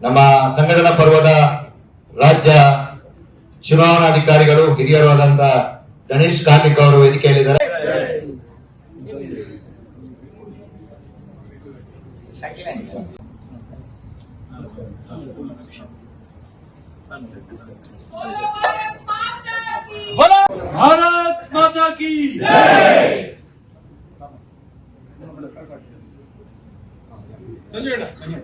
ನಮ್ಮ ಸಂಘಟನಾ ಪರ್ವದ ರಾಜ್ಯ ಚುನಾವಣಾಧಿಕಾರಿಗಳು ಹಿರಿಯರು ಆದಂತ ಗಣೇಶ್ ಕಾರ್ತಿಕ್ ಅವರು ವೇದಿಕೆಯಲ್ಲಿದ್ದಾರೆ ಭಾರತ್ ಮಾತಾ ಜೈ! ಸಂಜಯ್ ಅಣ್ಣ ಸಂಜಯ್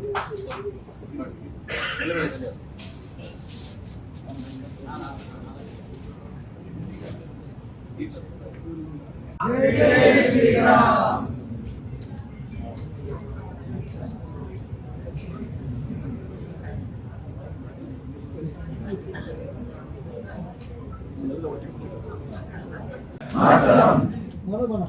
ಮಾತರಂ ಮರಬಣ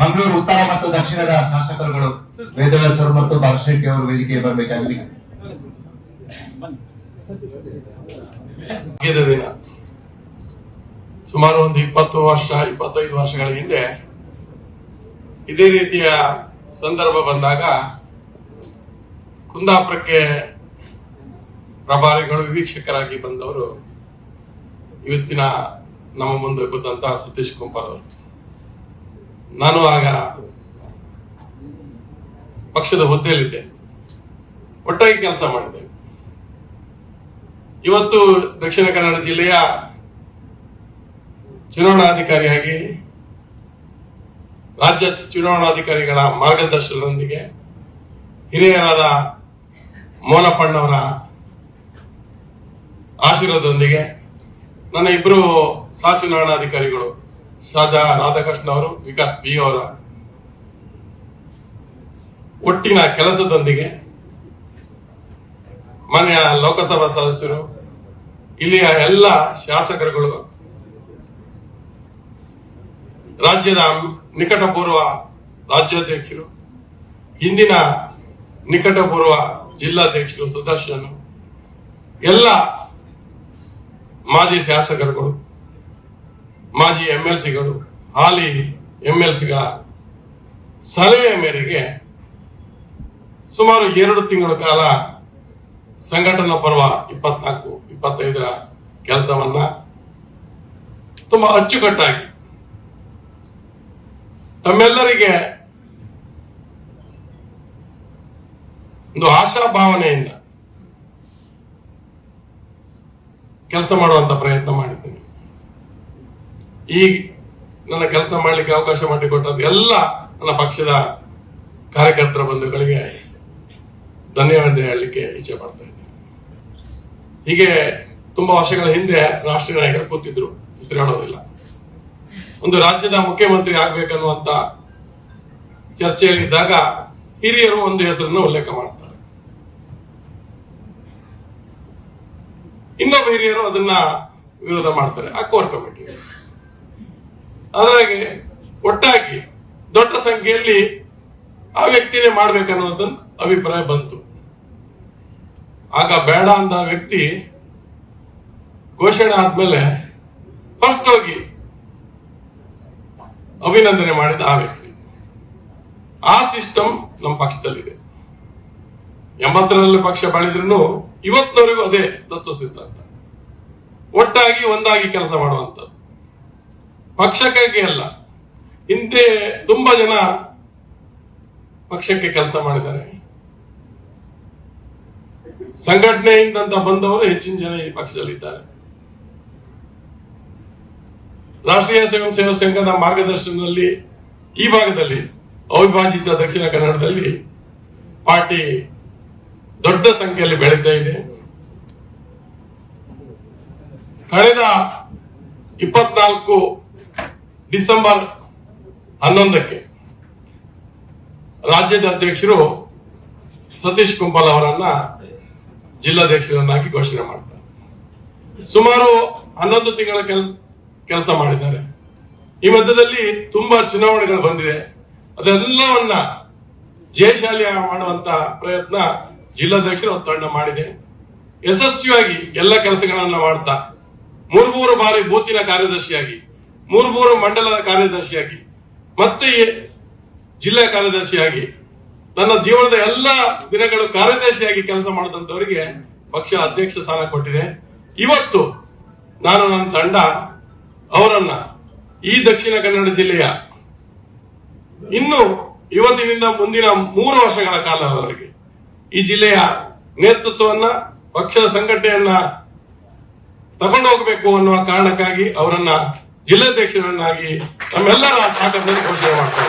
ಮಂಗಳೂರು ಉತ್ತರ ಮತ್ತು ದಕ್ಷಿಣದ ಶಾಸಕರುಗಳು ವೇದವ್ಯಾಸರು ಮತ್ತು ಬಾಲಶೆಟ್ಟಿ ಅವರು ವೇದಿಕೆ ಬರಬೇಕಾಗಿದೆ. ದಿನ. ಸುಮಾರು ಒಂದು ಇಪ್ಪತ್ತು ವರ್ಷ, ಇಪ್ಪತ್ತೈದು ವರ್ಷಗಳ ಹಿಂದೆ ಇದೇ ರೀತಿಯ ಸಂದರ್ಭ ಬಂದಾಗ ಕುಂದಾಪುರಕ್ಕೆ ಪ್ರಭಾರಿಗಳು, ವೀಕ್ಷಕರಾಗಿ ಬಂದವರು ಇವತ್ತಿನ ನಮ್ಮ ಮುಂದೆ ಗೊತ್ತಂತ ಸತೀಶ್ ಕುಂಪಾರ್ ಅವರು. ನಾನು ಆಗ ಪಕ್ಷದ ಹುದ್ದೆಯಲ್ಲಿದ್ದೆ. ಒಟ್ಟಾಗಿ ಕೆಲಸ ಮಾಡಿದೆ. ಇವತ್ತು ದಕ್ಷಿಣ ಕನ್ನಡ ಜಿಲ್ಲೆಯ ಚುನಾವಣಾಧಿಕಾರಿಯಾಗಿ ರಾಜ್ಯ ಚುನಾವಣಾಧಿಕಾರಿಗಳ ಮಾರ್ಗದರ್ಶನದೊಂದಿಗೆ ಹಿರಿಯರಾದ ಮೋನಪ್ಪಣ್ಣವರ ಆಶೀರ್ವಾದದೊಂದಿಗೆ ನನ್ನ ಇಬ್ಬರು ಸಹ ಚುನಾವಣಾಧಿಕಾರಿಗಳು ಶಾಜಾ ರಾಧಾಕೃಷ್ಣ ಅವರು, ವಿಕಾಸ್ ಬಿ ಅವರ ಒಟ್ಟಿನ ಕೆಲಸದೊಂದಿಗೆ ಮನೆಯ ಲೋಕಸಭಾ ಸದಸ್ಯರು, ಇಲ್ಲಿಯ ಎಲ್ಲ ಶಾಸಕರುಗಳು, ರಾಜ್ಯದ ನಿಕಟಪೂರ್ವ ರಾಜ್ಯಾಧ್ಯಕ್ಷರು, ಹಿಂದಿನ ನಿಕಟಪೂರ್ವ ಜಿಲ್ಲಾಧ್ಯಕ್ಷರು ಸುದರ್ಶನ್ ಎಲ್ಲ ಮಾಜಿ ಶಾಸಕರುಗಳು, ಮಾಜಿ ಎಂ ಎಲ್ ಸಿಗಳು ಹಾಲಿ ಎಂ ಎಲ್ ಸಿಗಳ ಸಲಹೆಯ ಮೇರೆಗೆ ಸುಮಾರು ಎರಡು ತಿಂಗಳ ಕಾಲ ಸಂಘಟನಾ ಪರ್ವ ಇಪ್ಪತ್ನಾಲ್ಕು, ಇಪ್ಪತ್ತೈದರ ಕೆಲಸವನ್ನ ತುಂಬಾ ಅಚ್ಚುಕಟ್ಟಾಗಿ ತಮ್ಮೆಲ್ಲರಿಗೆ ಒಂದು ಆಶಾಭಾವನೆಯಿಂದ ಕೆಲಸ ಮಾಡುವಂತ ಪ್ರಯತ್ನ ಮಾಡಿದ್ದೇನೆ. ಈ ನನ್ನ ಕೆಲಸ ಮಾಡಲಿಕ್ಕೆ ಅವಕಾಶ ಮಾಡಿಕೊಟ್ಟದ್ದು ಎಲ್ಲ ನನ್ನ ಪಕ್ಷದ ಕಾರ್ಯಕರ್ತರ ಬಂಧುಗಳಿಗೆ ಧನ್ಯವಾದ ಹೇಳಲಿಕ್ಕೆ ಇಚ್ಛೆ ಪಡ್ತಾ ಇದ್ದೇನೆ. ಹೀಗೆ ತುಂಬಾ ವರ್ಷಗಳ ಹಿಂದೆ ರಾಷ್ಟ್ರೀಯ ನಾಯಕರು ಕೂತಿದ್ರು, ಹೆಸರು ಹೇಳೋದಿಲ್ಲ. ಒಂದು ರಾಜ್ಯದ ಮುಖ್ಯಮಂತ್ರಿ ಆಗ್ಬೇಕನ್ನುವಂತ ಚರ್ಚೆಯಲ್ಲಿದ್ದಾಗ ಹಿರಿಯರು ಒಂದು ಹೆಸರನ್ನು ಉಲ್ಲೇಖ ಮಾಡ್ತಾರೆ. ಇನ್ನೊಬ್ಬ ಹಿರಿಯರು ಅದನ್ನ ವಿರೋಧ ಮಾಡ್ತಾರೆ, ಆ ಕೋರ್ ಕಮಿಟಿ ಅದರಾಗೆ ಒಟ್ಟಾಗಿ ದೊಡ್ಡ ಸಂಖ್ಯೆಯಲ್ಲಿ ಆ ವ್ಯಕ್ತಿನೇ ಮಾಡ್ಬೇಕನ್ನುವುದನ್ನ ಅಭಿಪ್ರಾಯ ಬಂತು. ಆಗ ಬೇಡ ಅಂದ ವ್ಯಕ್ತಿ ಘೋಷಣೆ ಆದ್ಮೇಲೆ ಫಸ್ಟ್ ಹೋಗಿ ಅಭಿನಂದನೆ ಮಾಡಿದ ಆ ವ್ಯಕ್ತಿ. ಆ ಸಿಸ್ಟಮ್ ನಮ್ಮ ಪಕ್ಷದಲ್ಲಿದೆ. ಎಂಬತ್ತರಲ್ಲಿ ಪಕ್ಷ ಬೆಳೆದ್ರು ಇವತ್ತಿನವರೆಗೂ ಅದೇ ತತ್ವ ಸಿದ್ಧಾಂತ ಒಟ್ಟಾಗಿ ಒಂದಾಗಿ ಕೆಲಸ ಮಾಡುವಂಥದ್ದು. ಪಕ್ಷಕ್ಕಾಗಿ ಅಲ್ಲ. ಹಿಂದೆ ತುಂಬಾ ಜನ ಪಕ್ಷಕ್ಕೆ ಕೆಲಸ ಮಾಡಿದ್ದಾರೆ. ಸಂಘಟನೆಯಿಂದ ಬಂದವರು ಹೆಚ್ಚಿನ ಜನ ಈ ಪಕ್ಷದಲ್ಲಿದ್ದಾರೆ. ರಾಷ್ಟ್ರೀಯ ಸ್ವಯಂ ಸೇವಾ ಸಂಘದ ಮಾರ್ಗದರ್ಶನದಲ್ಲಿ ಈ ಭಾಗದಲ್ಲಿ ಅವಿಭಾಜಿತ ದಕ್ಷಿಣ ಕನ್ನಡದಲ್ಲಿ ಪಾರ್ಟಿ ದೊಡ್ಡ ಸಂಖ್ಯೆಯಲ್ಲಿ ಬೆಳೀತಾ ಇದೆ. ಕಳೆದ ಇಪ್ಪತ್ನಾಲ್ಕು ಡಿಸೆಂಬರ್ ಹನ್ನೊಂದಕ್ಕೆ ರಾಜ್ಯದ ಅಧ್ಯಕ್ಷರು ಸತೀಶ್ ಕುಂಬಲ್ ಅವರನ್ನ ಜಿಲ್ಲಾಧ್ಯಕ್ಷರನ್ನಾಗಿ ಘೋಷಣೆ ಮಾಡ್ತಾರೆ. ಸುಮಾರು ಹನ್ನೊಂದು ತಿಂಗಳ ಕೆಲಸ ಕೆಲಸ ಮಾಡಿದ್ದಾರೆ. ಈ ಮಧ್ಯದಲ್ಲಿ ತುಂಬಾ ಚುನಾವಣೆಗಳು ಬಂದಿದೆ. ಅದೆಲ್ಲವನ್ನ ಜಯಶಾಲಿ ಮಾಡುವಂತ ಪ್ರಯತ್ನ ಜಿಲ್ಲಾಧ್ಯಕ್ಷರು ತಂಡ ಮಾಡಿದೆ. ಯಶಸ್ವಿಯಾಗಿ ಎಲ್ಲ ಕೆಲಸಗಳನ್ನು ಮಾಡ್ತಾ ಮೂರು ಮೂರು ಬಾರಿ ಬೂತಿನ ಕಾರ್ಯದರ್ಶಿಯಾಗಿ ಮೂರು ಮೂರು ಮಂಡಲದ ಕಾರ್ಯದರ್ಶಿಯಾಗಿ, ಮತ್ತೆ ಜಿಲ್ಲಾ ಕಾರ್ಯದರ್ಶಿಯಾಗಿ, ನನ್ನ ಜೀವನದ ಎಲ್ಲ ದಿನಗಳು ಕಾರ್ಯದರ್ಶಿಯಾಗಿ ಕೆಲಸ ಮಾಡಿದಂತವರಿಗೆ ಪಕ್ಷ ಅಧ್ಯಕ್ಷ ಸ್ಥಾನ ಕೊಟ್ಟಿದೆ. ಇವತ್ತು ನಾನು ನನ್ನ ತಂಡ, ಅವರನ್ನ ಈ ದಕ್ಷಿಣ ಕನ್ನಡ ಜಿಲ್ಲೆಯ ಇನ್ನು ಇವತ್ತಿನಿಂದ ಮುಂದಿನ ಮೂರು ವರ್ಷಗಳ ಕಾಲದವರೆಗೆ ಈ ಜಿಲ್ಲೆಯ ನೇತೃತ್ವವನ್ನ, ಪಕ್ಷದ ಸಂಘಟನೆಯನ್ನ ತಗೊಂಡು ಹೋಗಬೇಕು ಅನ್ನುವ ಕಾರಣಕ್ಕಾಗಿ ಅವರನ್ನ ಜಿಲ್ಲಾಧ್ಯಕ್ಷರನ್ನಾಗಿ ನಮ್ಮೆಲ್ಲರ ಸಾಕಷ್ಟು ಘೋಷಣೆ ಮಾಡ್ತಾ